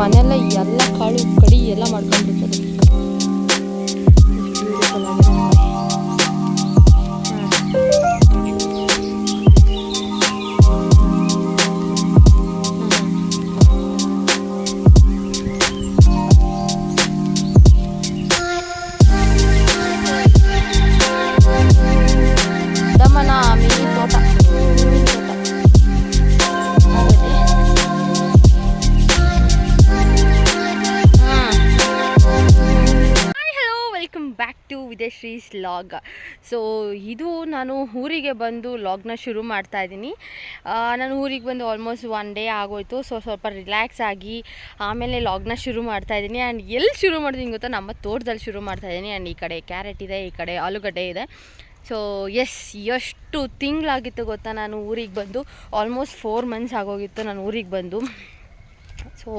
ಮನೆಯಲ್ಲ ಎಲ್ಲ ಕಾಳು ಕಡಿ ಎಲ್ಲ ಮಾಡ್ಕೊಂಡಿರ್ತದೆ ಟು ವಿದೇಶ್ರೀಸ್ ಲಾಗ್ ಸೊ ಇದು ನಾನು ಊರಿಗೆ ಬಂದು ಲಾಗ್ನ ಶುರು ಮಾಡ್ತಾ ಇದ್ದೀನಿ. ನಾನು ಊರಿಗೆ ಬಂದು ಆಲ್ಮೋಸ್ಟ್ ಒನ್ ಡೇ ಆಗೋಯ್ತು. ಸೊ ಸ್ವಲ್ಪ ರಿಲ್ಯಾಕ್ಸ್ ಆಗಿ ಆಮೇಲೆ ಲಾಗ್ನ ಶುರು ಮಾಡ್ತಾ ಇದ್ದೀನಿ. ಆ್ಯಂಡ್ ಎಲ್ಲಿ ಶುರು ಮಾಡ್ತೀನಿ ಗೊತ್ತಾ? ನಮ್ಮ ತೋಟದಲ್ಲಿ ಶುರು ಮಾಡ್ತಾ ಇದ್ದೀನಿ. ಆ್ಯಂಡ್ ಈ ಕಡೆ ಕ್ಯಾರೆಟ್ ಇದೆ, ಈ ಕಡೆ ಆಲೂಗಡ್ಡೆ ಇದೆ. ಸೊ ಎಸ್ ಎಷ್ಟು ತಿಂಗಳಾಗಿತ್ತು ಗೊತ್ತಾ? ನಾನು ಊರಿಗೆ ಬಂದು ಆಲ್ಮೋಸ್ಟ್ ಫೋರ್ ಮಂತ್ಸ್ ಆಗೋಗಿತ್ತು ನಾನು ಊರಿಗೆ ಬಂದು. ಸೊ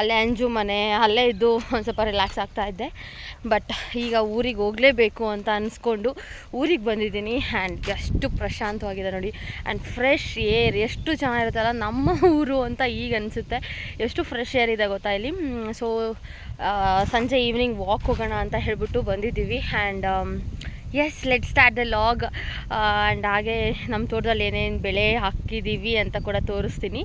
ಅಲ್ಲೇ ಅಂಜು ಮನೆ, ಅಲ್ಲೇ ಇದ್ದು ಒಂದು ಸ್ವಲ್ಪ ರಿಲ್ಯಾಕ್ಸ್ ಆಗ್ತಾ ಇದ್ದೆ. ಬಟ್ ಈಗ ಊರಿಗೆ ಹೋಗಲೇಬೇಕು ಅಂತ ಅನಿಸ್ಕೊಂಡು ಊರಿಗೆ ಬಂದಿದ್ದೀನಿ. ಆ್ಯಂಡ್ ಎಷ್ಟು ಪ್ರಶಾಂತವಾಗಿದೆ ನೋಡಿ. ಆ್ಯಂಡ್ ಫ್ರೆಶ್ ಏರ್ ಎಷ್ಟು ಚೆನ್ನಾಗಿರುತ್ತಲ್ಲ ನಮ್ಮ ಊರು ಅಂತ ಈಗ ಅನಿಸುತ್ತೆ. ಎಷ್ಟು ಫ್ರೆಶ್ ಏರ್ ಇದೆ ಗೊತ್ತಾ ಇಲ್ಲಿ? ಸೊ ಸಂಜೆ ಈವ್ನಿಂಗ್ ವಾಕ್ ಹೋಗೋಣ ಅಂತ ಹೇಳಿಬಿಟ್ಟು ಬಂದಿದ್ದೀವಿ. And yes let start the log and ಹಾಗೆ ನಮ್ಮ ತೋಟದಲ್ಲಿ ಏನೇನು ಬೆಳೆ ಹಾಕಿದ್ದೀವಿ ಅಂತ ಕೂಡ ತೋರಿಸ್ತೀನಿ.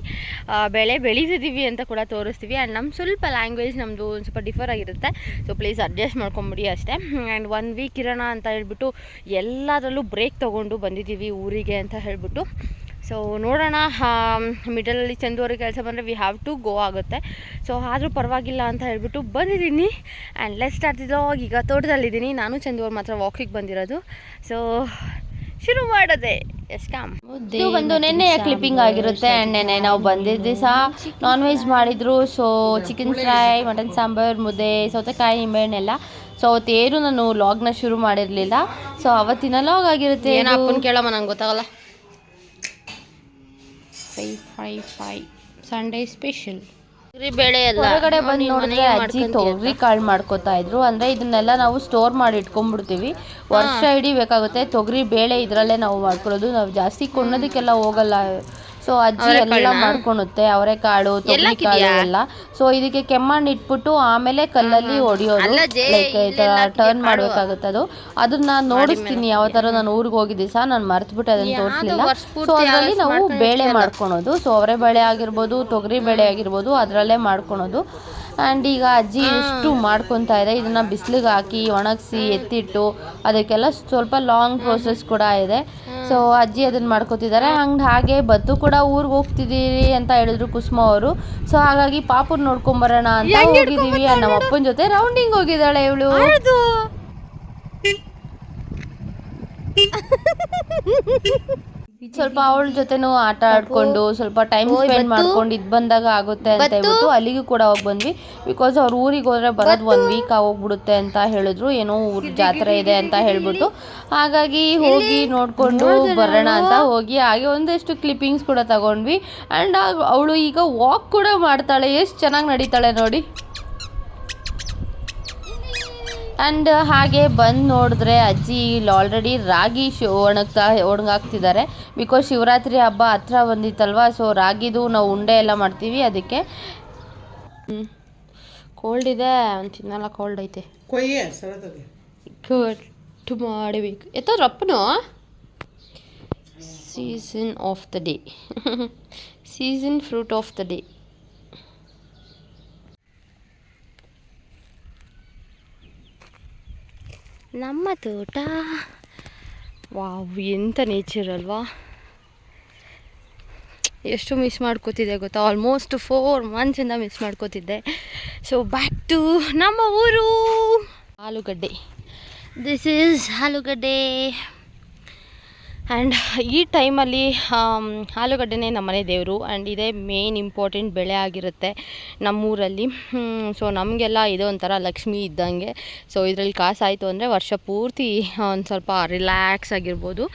ಆ, ಬೆಳೆ ಬೆಳೀತಿದ್ದೀವಿ ಅಂತ ಕೂಡ ತೋರಿಸ್ತೀವಿ. ಆ್ಯಂಡ್ ನಮ್ಮ ಸ್ವಲ್ಪ ಲ್ಯಾಂಗ್ವೇಜ್ ನಮ್ಮದು ಒಂದು ಸ್ವಲ್ಪ ಡಿಫರ್ ಆಗಿರುತ್ತೆ. ಸೊ ಪ್ಲೀಸ್ ಅಡ್ಜಸ್ಟ್ ಮಾಡ್ಕೊಂಬಿಡಿ ಅಷ್ಟೇ. ಆ್ಯಂಡ್ ಒನ್ ವೀಕ್ ಇರೋಣ ಅಂತ ಹೇಳ್ಬಿಟ್ಟು ಎಲ್ಲದರಲ್ಲೂ ಬ್ರೇಕ್ ತೊಗೊಂಡು ಬಂದಿದ್ದೀವಿ ಊರಿಗೆ ಅಂತ ಹೇಳ್ಬಿಟ್ಟು. ಸೊ ನೋಡೋಣ ಮಿಡಲಲ್ಲಿ ಚಂದೂರಿ ಕೆಲಸ ಬಂದರೆ ವಿ ಹ್ಯಾವ್ ಟು ಗೋ ಆಗುತ್ತೆ. ಸೊ ಆದರೂ ಪರವಾಗಿಲ್ಲ ಅಂತ ಹೇಳಿಬಿಟ್ಟು ಬಂದಿದ್ದೀನಿ. ಆ್ಯಂಡ್ ಲೆಸ್ ಸ್ಟಾರ್ಟ್ ಈಗ ತೋಟದಲ್ಲಿದ್ದೀನಿ. ನಾನು ಚಂದೂರು ಮಾತ್ರ ವಾಕಿಗೆ ಬಂದಿರೋದು. ಸೊ ಶುರು ಮಾಡೋದೆ. ಇದು ಬಂದು ನೆನ್ನೆಯ ಕ್ಲಿಪ್ಪಿಂಗ್ ಆಗಿರುತ್ತೆ. ಆ್ಯಂಡ್ ನೆನ್ನೆ ನಾವು ಬಂದಿದ್ದ ದಿವಸ ನಾನ್ ವೆಜ್ ಮಾಡಿದ್ರು. So chicken fry mutton sambar ಮುದ್ದೆ ಸೌತೆಕಾಯಿ ನಿಂಬೆಹಣ್ಣೆಲ್ಲ ಸೊ ಅವತ್ತೇನು ನಾನು ಲಾಗ್ನ ಶುರು ಮಾಡಿರಲಿಲ್ಲ. ಸೊ ಅವತ್ತಿನ ಲಾಗ್ ಆಗಿರುತ್ತೆ ಅಪ್ಪನ ಕೇಳಮ್ಮ ನಂಗೆ ಗೊತ್ತಾಗಲ್ಲ. ಫೈ ಫೈ ಫೈ ಸಂಡೇ ಸ್ಪೆಷಲ್ ಹೊರಗಡೆ ಬಂದು ನೋಡಿದ್ರೆ ಅಜ್ಜಿ ತೊಗರಿ ಕಾಳು ಮಾಡ್ಕೋತಾ ಇದ್ರು. ಅಂದ್ರೆ ಇದನ್ನೆಲ್ಲ ನಾವು ಸ್ಟೋರ್ ಮಾಡಿ ಇಟ್ಕೊಂಡ್ಬಿಡ್ತೀವಿ. ವರ್ಷ ಇಡೀ ಬೇಕಾಗುತ್ತೆ. ತೊಗರಿ ಬೇಳೆ ಇದರಲ್ಲೇ ನಾವು ಮಾಡ್ಕೊಳ್ಳೋದು. ನಾವು ಜಾಸ್ತಿ ಕೊಂಡೋದಕ್ಕೆಲ್ಲ ಹೋಗಲ್ಲ. ಸೊ ಅಜ್ಜಿ ಎಲ್ಲ ಮಾಡ್ಕೊಳುತ್ತೆ ಅವರೆಕಾಳು ಕಾಳು ಎಲ್ಲ ಸೊ ಇದಕ್ಕೆ ಕೆಮ್ಮಣ್ಣು ಇಟ್ಬಿಟ್ಟು ಆಮೇಲೆ ಕಲ್ಲಲ್ಲಿ ಹೊಡಿಯೋದು ಲೈಕ್ ಈ ತರ ಟರ್ನ್ ಮಾಡ್ಬೇಕಾಗುತ್ತೆ ಅದು ಅದನ್ನ ನೋಡಿಸ್ತೀನಿ ಯಾವ ತರ ನಾನು ಊರಿಗೆ ಹೋಗಿದ್ದೆ ಸಹ ನಾನು ಮರ್ತ್ಬಿಟ್ಟು ಅದನ್ನ ತೋರಿಸಲಿಲ್ಲ. ಸೊ ಅದರಲ್ಲಿ ನಾವು ಬೇಳೆ ಮಾಡ್ಕೊಳೋದು. ಸೊ ಅವರೆ ಬೇಳೆ ಆಗಿರ್ಬೋದು ತೊಗರಿ ಬೇಳೆ ಆಗಿರ್ಬೋದು ಅದರಲ್ಲೇ ಮಾಡ್ಕೊಳೋದು. ಆ್ಯಂಡ್ ಈಗ ಅಜ್ಜಿ ಎಷ್ಟು ಮಾಡ್ಕೊತಾ ಇದೆ ಇದನ್ನ ಬಿಸಿಲಿಗೆ ಹಾಕಿ ಒಣಗಿಸಿ ಎತ್ತಿಟ್ಟು ಅದಕ್ಕೆಲ್ಲ ಸ್ವಲ್ಪ ಲಾಂಗ್ ಪ್ರೋಸೆಸ್ ಕೂಡ ಇದೆ. ಸೊ ಅಜ್ಜಿ ಅದನ್ನ ಮಾಡ್ಕೊತಿದ್ದಾರೆ ಹಂಗೆ ಹಾಗೆ ಬತ್ತು ಕೂಡ ಊರಿಗೆ ಹೋಗ್ತಿದ್ದೀರಿ ಅಂತ ಹೇಳಿದ್ರು ಕುಸುಮ ಅವರು. ಸೊ ಹಾಗಾಗಿ ಪಾಪುರ್ ನೋಡ್ಕೊಂಬರೋಣ ಅಂತ ಹೋಗಿದ್ದೀವಿ ನಮ್ಮ ಅಪ್ಪನ ಜೊತೆ ರೌಂಡಿಂಗ್ ಹೋಗಿದ್ದಾಳೆ ಇವಳು. ಸ್ವಲ್ಪ ಅವಳ ಜೊತೆನೂ ಆಟ ಆಡ್ಕೊಂಡು ಸ್ವಲ್ಪ ಟೈಮ್ ಸ್ಪೆಂಡ್ ಮಾಡ್ಕೊಂಡು ಇದ್ ಬಂದಾಗ ಆಗುತ್ತೆ ಅಂತ ಹೇಳ್ಬಿಟ್ಟು ಅಲ್ಲಿಗೂ ಕೂಡ ಹೋಗಿ ಬಂದ್ವಿ. ಬಿಕಾಸ್ ಅವ್ರ ಊರಿಗೆ ಹೋದ್ರೆ ಬರೋದು ಒಂದ್ ವೀಕ್ ಆಗೋಗ್ಬಿಡುತ್ತೆ ಅಂತ ಹೇಳಿದ್ರು. ಏನೋ ಊರ್ ಜಾತ್ರೆ ಇದೆ ಅಂತ ಹೇಳ್ಬಿಟ್ಟು. ಹಾಗಾಗಿ ಹೋಗಿ ನೋಡ್ಕೊಂಡು ಬರೋಣ ಅಂತ ಹೋಗಿ ಹಾಗೆ ಒಂದಷ್ಟು ಕ್ಲಿಪ್ಪಿಂಗ್ಸ್ ಕೂಡ ತಗೊಂಡ್ವಿ. ಅಂಡ್ ಅವಳು ಈಗ ವಾಕ್ ಕೂಡ ಮಾಡ್ತಾಳೆ. ಎಷ್ಟು ಚೆನ್ನಾಗಿ ನಡೀತಾಳೆ ನೋಡಿ. ಆ್ಯಂಡ್ ಹಾಗೆ ಬಂದು ನೋಡಿದ್ರೆ ಅಜ್ಜಿ ಇಲ್ಲಿ ಆಲ್ರೆಡಿ ರಾಗಿ ಶೋ ಒಣಗ್ತಾ ಒಣಗಾಕ್ತಿದ್ದಾರೆ. ಬಿಕಾಸ್ ಶಿವರಾತ್ರಿ ಹಬ್ಬ ಹತ್ರ ಬಂದಿತ್ತಲ್ವ ಸೊ ರಾಗಿದು ನಾವು ಉಂಡೆ ಎಲ್ಲ ಮಾಡ್ತೀವಿ ಅದಕ್ಕೆ. ಕೋಲ್ಡ್ ಇದೆ ಒಂದು ತಿನ್ನಲ್ಲ ಕೋಲ್ಡ್ ಐತೆ. ಕೊಯ್ಯೆ ಮಾಡಬೇಕು ಎತ್ತರಪ್ಪನು season of the day season fruit of the day ನಮ್ಮ ತೋಟ. ವಾವ್ ಎಂಥ ನೇಚರ್ ಅಲ್ವಾ? ಎಷ್ಟು ಮಿಸ್ ಮಾಡ್ಕೋತಿದ್ದೆ ಗೊತ್ತಾ? ಆಲ್ಮೋಸ್ಟ್ ಫೋರ್ ಮಂತ್ಸಿಂದ ಮಿಸ್ ಮಾಡ್ಕೋತಿದ್ದೆ. ಸೊ ಬ್ಯಾಕ್ ಟು ನಮ್ಮ ಊರು. ಆಲೂಗಡ್ಡೆ. ದಿಸ್ ಈಸ್ ಆಲೂಗಡ್ಡೆ. ಆ್ಯಂಡ್ ಈ ಟೈಮಲ್ಲಿ ಆಲೂಗಡ್ಡೆನೇ ನಮ್ಮನೆ ದೇವರು. ಆ್ಯಂಡ್ ಇದೇ ಮೇನ್ ಇಂಪಾರ್ಟೆಂಟ್ ಬೆಳೆ ಆಗಿರುತ್ತೆ ನಮ್ಮೂರಲ್ಲಿ. ಸೊ ನಮಗೆಲ್ಲ ಇದು ಒಂಥರ ಲಕ್ಷ್ಮಿ ಇದ್ದಂಗೆ. ಸೊ ಇದರಲ್ಲಿ ಕಾಸಾಯಿತು ಅಂದರೆ ವರ್ಷ ಪೂರ್ತಿ ಒಂದು ಸ್ವಲ್ಪ ರಿಲ್ಯಾಕ್ಸ್ ಆಗಿರ್ಬೋದು.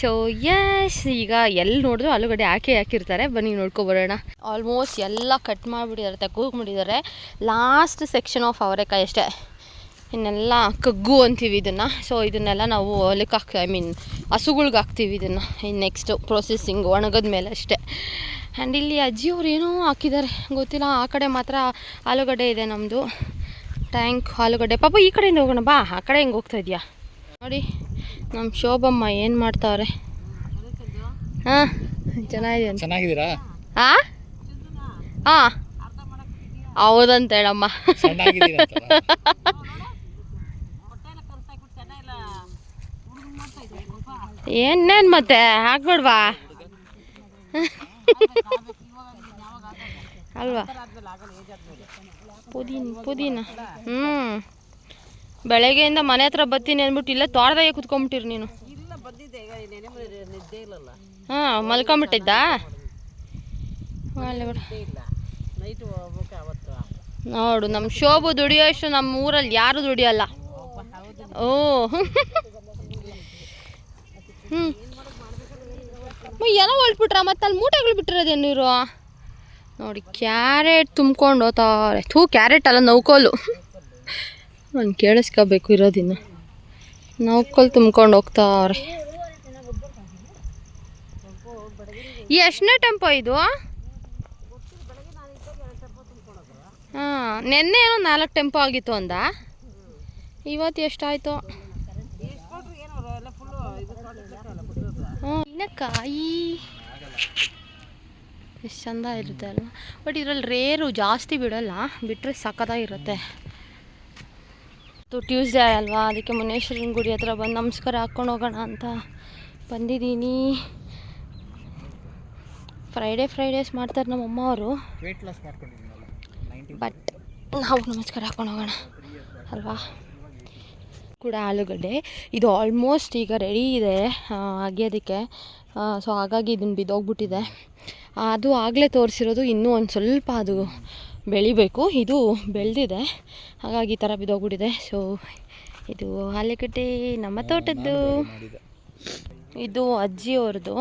ಸೊ ಎಸ್ ಈಗ ಎಲ್ಲಿ ನೋಡಿದ್ರು ಆಲೂಗಡ್ಡೆ ಹಾಕಿ ಹಾಕಿರ್ತಾರೆ. ಬನ್ನಿ ನೋಡ್ಕೊಬರೋಣ ಆಲ್ಮೋಸ್ಟ್ ಎಲ್ಲ ಕಟ್ ಮಾಡಿಬಿಟ್ಟಿದ್ದಾರೆ ತೆಗೋಗ್ಬಿಟ್ಟಿದ್ದಾರೆ ಲಾಸ್ಟ್ ಸೆಕ್ಷನ್ ಆಫ್ ಅವರೆಕಾಯಿ ಅಷ್ಟೇ. ಇನ್ನೆಲ್ಲ ಕಗ್ಗು ಅಂತೀವಿ ಇದನ್ನು. ಸೊ ಇದನ್ನೆಲ್ಲ ನಾವು ಹೊಲಕ್ಕೆ ಹಾಕಿ ಐ ಮೀನ್ ಹಸುಗಳ್ಗೆ ಹಾಕ್ತೀವಿ ಇದನ್ನು. ಇನ್ನು ನೆಕ್ಸ್ಟು ಪ್ರೊಸೆಸ್ಸಿಂಗ್ ಒಣಗಿದ ಮೇಲೆ ಅಷ್ಟೇ. ಆ್ಯಂಡ್ ಇಲ್ಲಿ ಅಜ್ಜಿಯವ್ರು ಏನೋ ಹಾಕಿದ್ದಾರೆ. ಗೊತ್ತಿಲ್ಲ ಆ ಕಡೆ ಮಾತ್ರ ಆಲೂಗಡ್ಡೆ ಇದೆ ನಮ್ಮದು ಟ್ಯಾಂಕ್ ಆಲೂಗಡ್ಡೆ. ಪಾಪ ಈ ಕಡೆಯಿಂದ ಹೋಗೋಣ ಬಾ. ಆ ಕಡೆ ಹೆಂಗೆ ಹೋಗ್ತಾ ಇದೆಯಾ? ನೋಡಿ ನಮ್ಮ ಶೋಭಮ್ಮ ಏನು ಮಾಡ್ತಾವ್ರೆ ಹಾಂ ಚೆನ್ನಾಗಿದೆ ಚೆನ್ನಾಗಿದ್ದೀರಾ? ಹಾಂ ಹಾಂ ಹೌದಂತ ಏನೇನು ಮತ್ತೆ? ಹಾಕ್ಬೇಡ್ವಾ? ಅಲ್ವಾ? ಪುದೀನ ಪುದೀನ. ಹ್ಞೂ ಬೆಳಗ್ಗೆಯಿಂದ ಮನೆ ಹತ್ರ ಬತ್ತೀನಿ ಅಂದ್ಬಿಟ್ಟು ಇಲ್ಲ ತೋಟದಾಗೆ ಕುತ್ಕೊಂಬಿಟ್ಟಿರಿ ನೀನು. ಹಾಂ, ಮಲ್ಕೊಂಬಿಟ್ಟಿದ್ದಾ? ನೋಡು ನಮ್ಮ ಶೋಭು ದುಡಿಯೋಷ್ಟು ನಮ್ಮ ಊರಲ್ಲಿ ಯಾರು ದುಡಿಯಲ್ಲ. ಓ. ಹ್ಞೂ ಏನೋ ಹೊಲ್ಬಿಟ್ರ ಮತ್ತೆ ಅಲ್ಲಿ ಮೂಟೆಗಳು ಬಿಟ್ಟಿರೋದೇನು ನೀರು ನೋಡಿ, ಕ್ಯಾರೆಟ್ ತುಂಬ್ಕೊಂಡು ಹೋಗ್ತಾವ್ರೆ ಥೂ, ಕ್ಯಾರೆಟ್ ಅಲ್ಲ ನೌಕೋಲು ನಾನು ಕೇಳಿಸ್ಕೋಬೇಕು ಇರೋದಿನ್ನ. ನೌಕೋಲು ತುಂಬ್ಕೊಂಡು ಹೋಗ್ತಾವ್ರೆ ಎಷ್ಟನೇ ಟೆಂಪೋ ಇದು? ಹಾಂ, ನಿನ್ನೆ ಏನೋ ನಾಲ್ಕು ಟೆಂಪೋ ಆಗಿತ್ತು ಅಂದ. ಇವತ್ತು ಎಷ್ಟಾಯಿತು? ಹ್ಞೂ ಕಾಯಿ. ಎಷ್ಟು ಚಂದ ಇರುತ್ತೆ ಅಲ್ವಾ? ಬಟ್ ಇದರಲ್ಲಿ ರೇರು ಜಾಸ್ತಿ ಬಿಡಲ್ಲ ಬಿಟ್ಟರೆ ಸಖತ್ತಾಗಿರುತ್ತೆ ಟ್ಯೂಸ್ಡೇ ಅಲ್ವಾ? ಅದಕ್ಕೆ ಮುನೇಶ್ವರನ ಗುಡಿ ಹತ್ರ ಬಂದು ನಮಸ್ಕಾರ ಹಾಕ್ಕೊಂಡು ಹೋಗೋಣ ಅಂತ ಬಂದಿದ್ದೀನಿ. ಫ್ರೈಡೇ ಫ್ರೈಡೇಸ್ ಮಾಡ್ತಾರೆ ನಮ್ಮ ಅಮ್ಮ ಅವರು. ಬಟ್ ನಾವು ನಮಸ್ಕಾರ ಹಾಕೊಂಡು ಹೋಗೋಣ ಅಲ್ವಾ? ಕೂಡ ಆಲೂಗಡ್ಡೆ. ಇದು ಆಲ್ಮೋಸ್ಟ್ ಈಗ ರೆಡಿ ಇದೆ ಅಗೆಯೋದಕ್ಕೆ. ಸೊ ಹಾಗಾಗಿ ಇದನ್ನು ಬಿದ್ದೋಗ್ಬಿಟ್ಟಿದೆ. ಅದು ಆಗಲೇ ತೋರಿಸಿರೋದು ಇನ್ನೂ ಒಂದು ಸ್ವಲ್ಪ ಅದು ಬೆಳಿಬೇಕು. ಇದು ಬೆಳೆದಿದೆ. ಹಾಗಾಗಿ ಈ ಥರ ಬಿದ್ದೋಗ್ಬಿಟ್ಟಿದೆ. ಸೊ ಇದು ಆಲೂಗಡ್ಡೆ ನಮ್ಮ ತೋಟದ್ದು. ಇದು ಅಜ್ಜಿಯವ್ರದ್ದು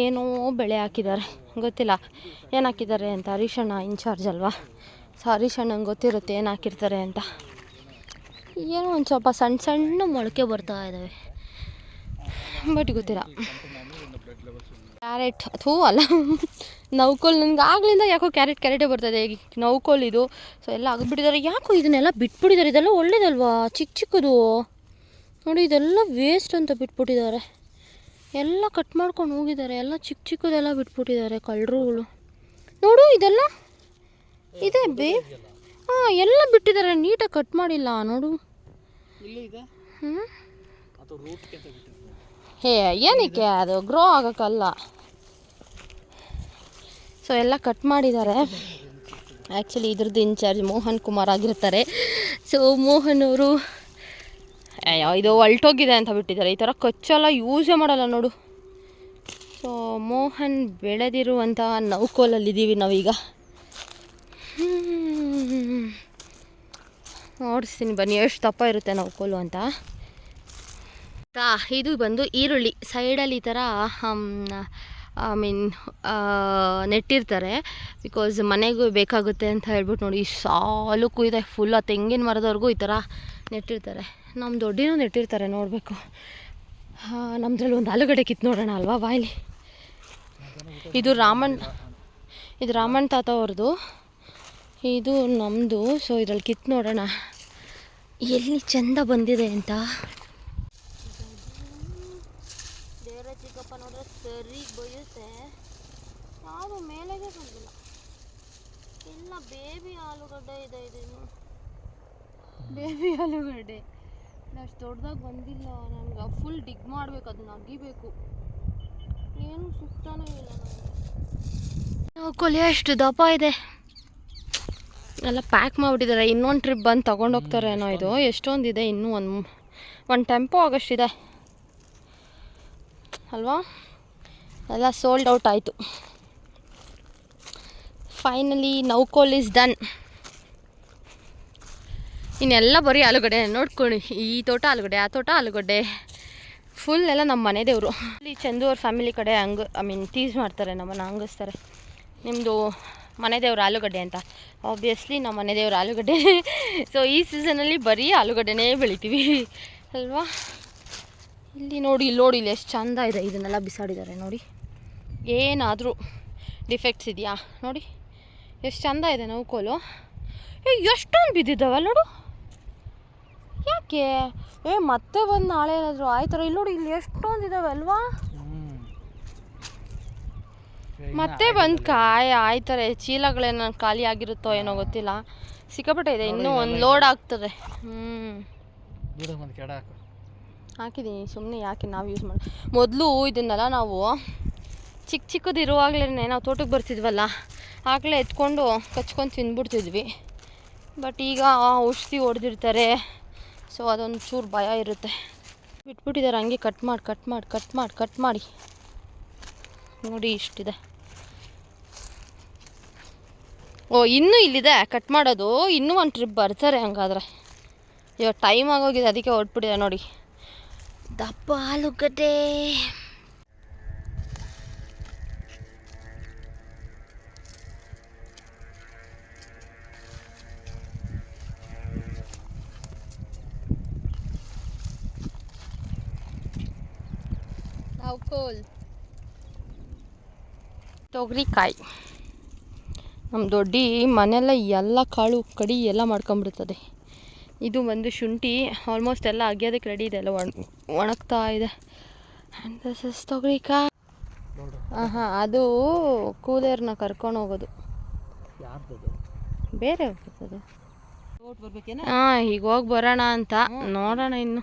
ಏನೋ ಬೆಳೆ ಹಾಕಿದ್ದಾರೆ. ಗೊತ್ತಿಲ್ಲ. ಏನು ಹಾಕಿದ್ದಾರೆ ಅಂತ. ಹರೀಶಣ್ಣ ಇನ್ಚಾರ್ಜ್ ಅಲ್ವಾ? ಸೊ ಹರೀಶಣ್ಣಂಗೆ ಗೊತ್ತಿರುತ್ತೆ ಏನು ಹಾಕಿರ್ತಾರೆ ಅಂತ. ಏನೋ ಒಂದು ಸ್ವಲ್ಪ ಸಣ್ಣ ಸಣ್ಣ ಮೊಳಕೆ ಬರ್ತಾ ಇದ್ದಾವೆ ಬಟ್ ಗೊತ್ತಿಲ್ಲ. ಕ್ಯಾರೆಟ್ ಥೂ ಅಲ್ಲ. ನೌಕೋಲ್ ನನಗೆ ಆಗ್ಲಿಂದ ಯಾಕೋ ಕ್ಯಾರೆಟ್ ಕ್ಯಾರೆಟೇ ಬರ್ತದೆ. ಈಗ ನೌಕೋಲ್ ಇದು. ಸೊ ಎಲ್ಲ ಆಗಿಬಿಟ್ಟಿದ್ದಾರೆ ಯಾಕೋ ಇದನ್ನೆಲ್ಲ ಬಿಟ್ಬಿಟ್ಟಿದ್ದಾರೆ ಇದೆಲ್ಲ ಒಳ್ಳೇದಲ್ವಾ? ಚಿಕ್ಕ ಚಿಕ್ಕದು. ನೋಡಿ, ಇದೆಲ್ಲ ವೇಸ್ಟ್ ಅಂತ ಬಿಟ್ಬಿಟ್ಟಿದ್ದಾರೆ ಎಲ್ಲ ಕಟ್ ಮಾಡ್ಕೊಂಡು ಹೋಗಿದ್ದಾರೆ. ಎಲ್ಲ ಚಿಕ್ಕ ಚಿಕ್ಕದೆಲ್ಲ ಬಿಟ್ಬಿಟ್ಟಿದ್ದಾರೆ ಕಳ್ಳರುಗಳು ನೋಡು, ಇದೆಲ್ಲ ಇದೆ ಬೇ ಹಾಂ ಎಲ್ಲ ಬಿಟ್ಟಿದ್ದಾರೆ. ನೀಟಾಗಿ ಕಟ್ ಮಾಡಿಲ್ಲ. ನೋಡು. ಹ್ಞೂ ಹೇ ಏನಕ್ಕೆ ಅದು? ಗ್ರೋ ಆಗೋಕ್ಕಲ್ಲ. ಸೊ ಎಲ್ಲ ಕಟ್ ಮಾಡಿದ್ದಾರೆ. ಆ್ಯಕ್ಚುಲಿ ಇದ್ರದ್ದು ಇನ್ಚಾರ್ಜ್ ಮೋಹನ್ ಕುಮಾರ್ ಆಗಿರ್ತಾರೆ. ಸೊ ಮೋಹನ್ ಅವರು ಅಯ್ಯೋ ಇದು ಹೊಲ್ಟೋಗಿದೆ ಅಂತ ಬಿಟ್ಟಿದ್ದಾರೆ. ಈ ಥರ ಕಚ್ಚೆಲ್ಲ ಯೂಸೇ ಮಾಡಲ್ಲ ನೋಡು. ಸೊ ಮೋಹನ್ ಬೆಳೆದಿರುವಂತಹ ನೌಕೋಲಲ್ಲಿದ್ದೀವಿ ನಾವೀಗ. ನೋಡಿಸ್ತೀನಿ ಬನ್ನಿ, ಎಷ್ಟು ದಪ್ಪ ಇರುತ್ತೆ ನಾವು ಕೋಲು ಅಂತ. ಇದು ಬಂದು ಈರುಳ್ಳಿ. ಸೈಡಲ್ಲಿ ಈ ಥರ ಐ ಮೀನ್ ನೆಟ್ಟಿರ್ತಾರೆ. ಬಿಕಾಸ್ ಮನೆಗೂ ಬೇಕಾಗುತ್ತೆ ಅಂತ ಹೇಳ್ಬಿಟ್ಟು ನೋಡಿ ಸಾಲುಕ್ಕೂ ಇದೆ ಫುಲ್ ಆ ತೆಂಗಿನ ಮರದವರೆಗೂ ಈ ಥರ ನೆಟ್ಟಿರ್ತಾರೆ. ನಮ್ಮ ದೊಡ್ಡಿನೂ ನೆಟ್ಟಿರ್ತಾರೆ, ನೋಡಬೇಕು. ನಮ್ಮದ್ರಲ್ಲಿ ಒಂದು ಆಲೂಗಡ್ಡೆ ಕಿತ್ತು ನೋಡೋಣ ಅಲ್ವಾ ಬಾಯ್ಲಿ ಇದು ರಾಮಣ್ಣ ಇದು ರಾಮಣ್ಣ ತಾತ ಅವ್ರದ್ದು ಇದು ನಮ್ಮದು ಸೊ ಇದ್ರಲ್ಲಿ ಕಿತ್ತು ನೋಡೋಣ. ಎಲ್ಲಿ ಚಂದ ಬಂದಿದೆ ಅಂತ? ದೇವರ ಚಿಕ್ಕಪ್ಪ ನೋಡ್ರೆ ಸರಿ ಬಯಸುತ್ತೆ ಯಾವುದು ಮೇಲೆಗೆ ಬಂದಿಲ್ಲ. ಎಲ್ಲ ಬೇಬಿ ಆಲೂಗಡ್ಡೆ ಇದೆ ಇದು ಬೇಬಿ ಆಲೂಗಡ್ಡೆ. ಅಷ್ಟು ದೊಡ್ಡದಾಗಿ ಬಂದಿಲ್ಲ. ನನಗೆ ಫುಲ್ ಡಿಗ್ ಮಾಡಬೇಕು ಅದನ್ನ ಅಗಿಬೇಕು. ಏನು ಸುಸ್ತಾನೇ ಇಲ್ಲ ನನಗೆ ಕೊಲೆ ಅಷ್ಟು ದಪ್ಪ ಇದೆ. ಎಲ್ಲ ಪ್ಯಾಕ್ ಮಾಡಿಬಿಟ್ಟಿದ್ದಾರೆ ಇನ್ನೊಂದು ಟ್ರಿಪ್ ಬಂದು ತೊಗೊಂಡೋಗ್ತಾರೆ ಏನೋ ಇದು. ಎಷ್ಟೊಂದಿದೆ ಇನ್ನೂ ಒಂದು ಒಂದು ಟೆಂಪೋ ಆಗಷ್ಟಿದೆ ಅಲ್ವಾ? ಎಲ್ಲ ಸೋಲ್ಡ್ ಔಟ್ ಆಯಿತು. ಫೈನಲಿ ನೌಕೋಲ್ ಇಸ್ ಡನ್ ಇನ್ನೆಲ್ಲ ಬರೀ ಆಲೂಗಡ್ಡೆ. ನೋಡ್ಕೊಳ್ಳಿ, ಈ ತೋಟ ಆಲೂಗಡ್ಡೆ, ಆ ತೋಟ ಆಲೂಗಡ್ಡೆ. ಫುಲ್ ಎಲ್ಲ ನಮ್ಮ ಮನೆ ದೇವರು. ಇಲ್ಲಿ ಚಂದು ಅವ್ರ ಫ್ಯಾಮಿಲಿ ಕಡೆ ಹಂಗ ಐ ಮೀನ್ ಟೀಸ್ ಮಾಡ್ತಾರೆ, ನಮ್ಮನ್ನು ಹಂಗಿಸ್ತಾರೆ. ನಿಮ್ಮದು ಮನೆ ದೇವ್ರ ಆಲೂಗಡ್ಡೆ ಅಂತ. ಆಬ್ವಿಯಸ್ಲಿ ನಮ್ಮ ಮನೆ ದೇವ್ರ ಆಲೂಗಡ್ಡೆ. ಸೊ ಈ ಸೀಸನಲ್ಲಿ ಬರೀ ಆಲೂಗಡ್ಡೆನೇ ಬೆಳಿತೀವಿ. ಅಲ್ವಾ? ಇಲ್ಲಿ ನೋಡಿ ಇಲ್ಲಿ ನೋಡಿ, ಇಲ್ಲಿ ಎಷ್ಟು ಚಂದ ಇದೆ. ಇದನ್ನೆಲ್ಲ ಬಿಸಾಡಿದ್ದಾರೆ ನೋಡಿ. ಏನಾದರೂ ಡಿಫೆಕ್ಟ್ಸ್ ಇದೆಯಾ? ನೋಡಿ, ಎಷ್ಟು ಚಂದ ಇದೆ ನೌಕೋಲು. ಏ, ಎಷ್ಟೊಂದು ಬಿದ್ದಿದ್ದಾವೆ ನೋಡು. ಯಾಕೆ? ಏ, ಮತ್ತೆ ಬಂದು ನಾಳೆ ಏನಾದರೂ ಆಯ್ತಾರ? ಇಲ್ಲಿ ನೋಡಿ, ಇಲ್ಲಿ ಎಷ್ಟೊಂದು ಇದಾವೆ ಅಲ್ವಾ? ಮತ್ತೆ ಬಂದು ಕಾಯಿ ಆಯ್ತಾರೆ ಚೀಲಗಳೇನೋ ಖಾಲಿ ಆಗಿರುತ್ತೋ ಏನೋ ಗೊತ್ತಿಲ್ಲ. ಸಿಕ್ಕಾಪಟ್ಟೆ ಇದೆ ಇನ್ನೂ ಒಂದು ಲೋಡ್ ಆಗ್ತದೆ. ಹ್ಞೂ ಹಾಕಿದ್ದೀನಿ ಸುಮ್ಮನೆ ಯಾಕೆ ನಾವು ಯೂಸ್ ಮಾಡಿ ಮೊದಲು ಇದನ್ನೆಲ್ಲ ನಾವು ಚಿಕ್ಕ ಚಿಕ್ಕದಿರುವಾಗಲೇ ನಾವು ತೋಟಕ್ಕೆ ಬರ್ತಿದ್ವಲ್ಲ ಆಗಲೇ ಎತ್ಕೊಂಡು ಕಚ್ಕೊಂಡು ತಿಂದ್ಬಿಡ್ತಿದ್ವಿ ಬಟ್ ಈಗ ಔಷಧಿ ಹೊಡೆದಿರ್ತಾರೆ ಸೊ ಅದೊಂದು ಚೂರು ಭಯ ಇರುತ್ತೆ. ಬಿಟ್ಬಿಟ್ಟಿದ್ದಾರೆ ಹಂಗೆ ಕಟ್ ಮಾಡಿ ಕಟ್ ಮಾಡಿ ಕಟ್ ಮಾಡಿ ಕಟ್ ಮಾಡಿ. ನೋಡಿ ಇಷ್ಟಿದೆ. ಓ, ಇನ್ನೂ ಇಲ್ಲಿದೆ. ಕಟ್ ಮಾಡೋದು. ಇನ್ನೂ ಒಂದು ಟ್ರಿಪ್ ಬರ್ತಾರೆ ಹಂಗಾದ್ರೆ. ಇವಾಗ ಟೈಮ್ ಆಗೋಗಿದೆ. ಅದಕ್ಕೆ ಹೊಟ್ಬಿಟ್ಟಿದೆ ನೋಡಿ. ದಪ್ಪ ಆಲೂಗಡ್ಡೆ. ತೊಗರಿಕಾಯಿ. ನಮ್ಮ ದೊಡ್ಡಿ ಮನೆಯಲ್ಲ ಎಲ್ಲ ಕಾಳು ಕಡಿ ಎಲ್ಲ ಮಾಡ್ಕೊಂಬಿಡ್ತದೆ. ಇದು ಒಂದು ಶುಂಠಿ ಆಲ್ಮೋಸ್ಟ್ ಎಲ್ಲ ಅಗ್ಯೋದಕ್ಕೆ ರೆಡಿ ಇದೆ ಎಲ್ಲ ಒಣ ಒಣಗ್ತಾ ಇದೆ. ಆ್ಯಂಡ್ ದಿಸ್ ಇಸ್ ಕಾ ಹಾಂ ಹಾಂ ಅದು ಕೂಲರ್ನ ಕರ್ಕೊಂಡು ಹೋಗೋದು. ಬೇರೆ ಹೋಗ್ತದೆ. ಹಾಂ ಈಗ ಹೋಗಿ ಬರೋಣ ಅಂತ. ನೋಡೋಣ ಇನ್ನು.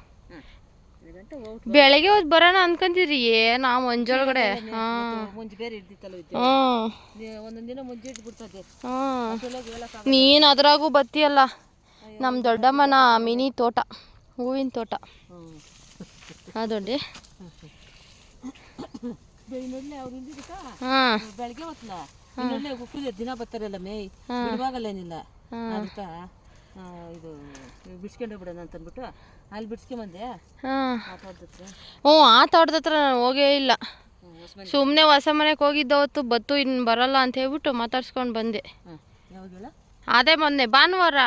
ಬೆಳಗ್ಗೆ ಹೋಗಿ ಬರೋಣ ಅನ್ಕೊಂತಿದ್ರಿ ನಾ ಮಂಜೊಳಗಡೆ. ನೀನ್ ಅದ್ರಾಗು ಬತ್ತಿಯಲ್ಲ ನಮ್ಮ ದೊಡ್ಡಮ್ಮನ ಮಿನಿ ತೋಟ ಹೂವಿನ ತೋಟ. ಅದೊಡ್ಡಿ ಬೆಳಗ್ಗೆ ದಿನ ಬರ್ತಾರಲ್ಲ ಮೇಯ್ ಇವಾಗಲ್ಲ ಏನಿಲ್ಲ ಇದು ಬಿಡ್ಸ್ಕೊಂಡೆ ಬಿಡೋಣ ಅಂತ ಅಂದ್ಬಿಟ್ಟು ಅಲ್ಲಿ ಬಿಡ್ಸ್ಕೊಂಬಂದೆ ಹ್ಞೂ ಆ ತೋಟದ ಹತ್ರ ನಾನು ಹೋಗೇ ಇಲ್ಲ. ಸುಮ್ಮನೆ ಹೊಸ ಮನೆಗೆ ಹೋಗಿದ್ದ ಹೊತ್ತು ಬತ್ತು ಇನ್ನು ಬರಲ್ಲ ಅಂತ ಹೇಳ್ಬಿಟ್ಟು ಮಾತಾಡ್ಸ್ಕೊಂಡು ಬಂದೆ. ಅದೇ ಮೊನ್ನೆ ಭಾನುವಾರ.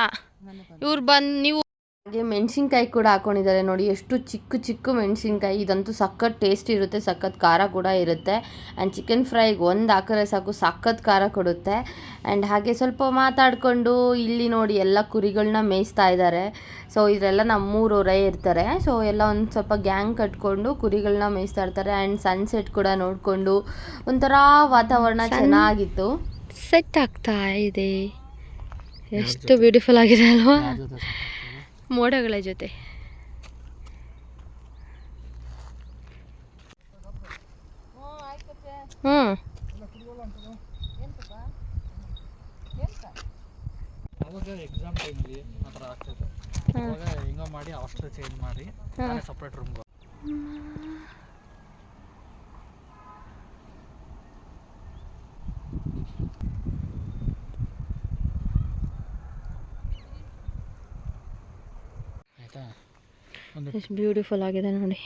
ಇವ್ರು ಬಂದು ನೀವು ಹಾಗೆ ಮೆಣಸಿನ್ಕಾಯಿ ಕೂಡ ಹಾಕೊಂಡಿದ್ದಾರೆ ನೋಡಿ ಎಷ್ಟು ಚಿಕ್ಕ ಚಿಕ್ಕ ಮೆಣಸಿನ್ಕಾಯಿ. ಇದಂತೂ ಸಖತ್ ಟೇಸ್ಟ್ ಇರುತ್ತೆ ಸಖತ್ ಖಾರ ಕೂಡ ಇರುತ್ತೆ. ಆ್ಯಂಡ್ ಚಿಕನ್ ಫ್ರೈಗೆ ಒಂದು ಹಾಕಿದ್ರೆ ಸಾಕು ಸಖತ್ ಖಾರ ಕೊಡುತ್ತೆ. ಆ್ಯಂಡ್ ಹಾಗೆ ಸ್ವಲ್ಪ ಮಾತಾಡಿಕೊಂಡು ಇಲ್ಲಿ ನೋಡಿ ಎಲ್ಲ ಕುರಿಗಳನ್ನ ಮೇಯಿಸ್ತಾ ಇದ್ದಾರೆ. ಸೊ ಇದರೆಲ್ಲ ನಮ್ಮೂರವರೇ ಇರ್ತಾರೆ. ಸೊ ಎಲ್ಲ ಒಂದು ಸ್ವಲ್ಪ ಗ್ಯಾಂಗ್ ಕಟ್ಕೊಂಡು ಕುರಿಗಳನ್ನ ಮೇಯಿಸ್ತಾ ಇರ್ತಾರೆ. ಆ್ಯಂಡ್ ಸನ್ಸೆಟ್ ಕೂಡ ನೋಡಿಕೊಂಡು ಒಂಥರ ವಾತಾವರಣ ಚೆನ್ನಾಗಿತ್ತು. ಸೆಟ್ ಆಗ್ತಾ ಇದೆ. ಎಷ್ಟು ಬ್ಯೂಟಿಫುಲ್ ಆಗಿದೆ ಅಲ್ವಾ? ಮೋಡಗಳ ಜೊತೆ. ಹ್ಞೂ ಅವಾಗ ಎಕ್ಸಾಮ್ ಟೈಮಲ್ಲಿ ಆ ಥರ ಆಗ್ತದೆ. ಅವಾಗ ಹಿಂಗ ಮಾಡಿ ಹಾಸ್ಟೆಲ್ ಚೇಂಜ್ ಮಾಡಿ ಸಪ್ರೇಟ್ ರೂಮ್ಗೆ ಆಯಿತಾ? ಒಂದು ಎಷ್ಟು ಬ್ಯೂಟಿಫುಲ್ ಆಗಿದೆ ನೋಡಿ.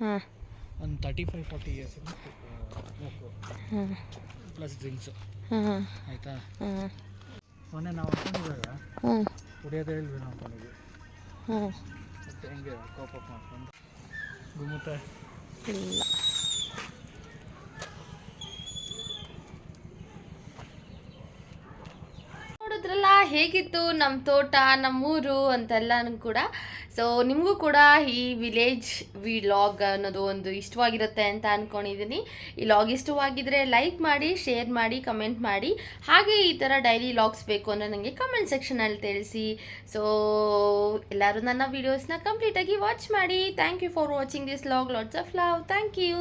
ಹಾಂ. ಒಂದು ತರ್ಟಿ ಫೈವ್ ಫಾರ್ಟಿ ಇಯರ್ಸ್ ಹಾಂ. ಪ್ಲಸ್ ಡ್ರಿಂಕ್ಸು ಹಾಂ ಆಯಿತಾ? ಹಾಂ. ಮೊನ್ನೆ ನಾವು ಅಂದ್ಕೊಂಡಿದ್ದಾಗ ಹಾಂ. ಕುಡಿಯೋದೇ ಹೇಳಿದ್ವಿ ನಾವು ಅಂದ್ಕೊಂಡಿದ್ವಿ. ಹಾಂ. ಮತ್ತೆ ಹೆಂಗೆ ಕಾಪ್ ಅಪ್ ಮಾಡ್ಕೊಂಡು? ಗುಮ್ಮುತ್ತೆ? ಇಲ್ಲ. ನೋಡಿದ್ರಲ್ಲ ಹೇಗಿತ್ತು ನಮ್ಮ ತೋಟ ನಮ್ಮೂರು ಅಂತೆಲ್ಲನೂ ಕೂಡ. ಸೊ ನಿಮಗೂ ಕೂಡ ಈ ವಿಲೇಜ್ ವಿಲಾಗ್ ಅನ್ನೋದು ಒಂದು ಇಷ್ಟವಾಗಿರುತ್ತೆ ಅಂತ ಅಂದ್ಕೊಂಡಿದ್ದೀನಿ ಈ ಲಾಗ್ ಇಷ್ಟವಾಗಿದ್ದರೆ ಲೈಕ್ ಮಾಡಿ ಶೇರ್ ಮಾಡಿ ಕಮೆಂಟ್ ಮಾಡಿ. ಹಾಗೆ ಈ ಥರ ಡೈಲಿ ಲಾಗ್ಸ್ ಬೇಕು ಅಂದರೆ ನನಗೆ ಕಮೆಂಟ್ ಸೆಕ್ಷನಲ್ಲಿ ತಿಳಿಸಿ. ಸೊ ಎಲ್ಲರೂ ನನ್ನ ವೀಡಿಯೋಸ್ನ ಕಂಪ್ಲೀಟಾಗಿ ವಾಚ್ ಮಾಡಿ. Thank you for watching this vlog lots of love thank you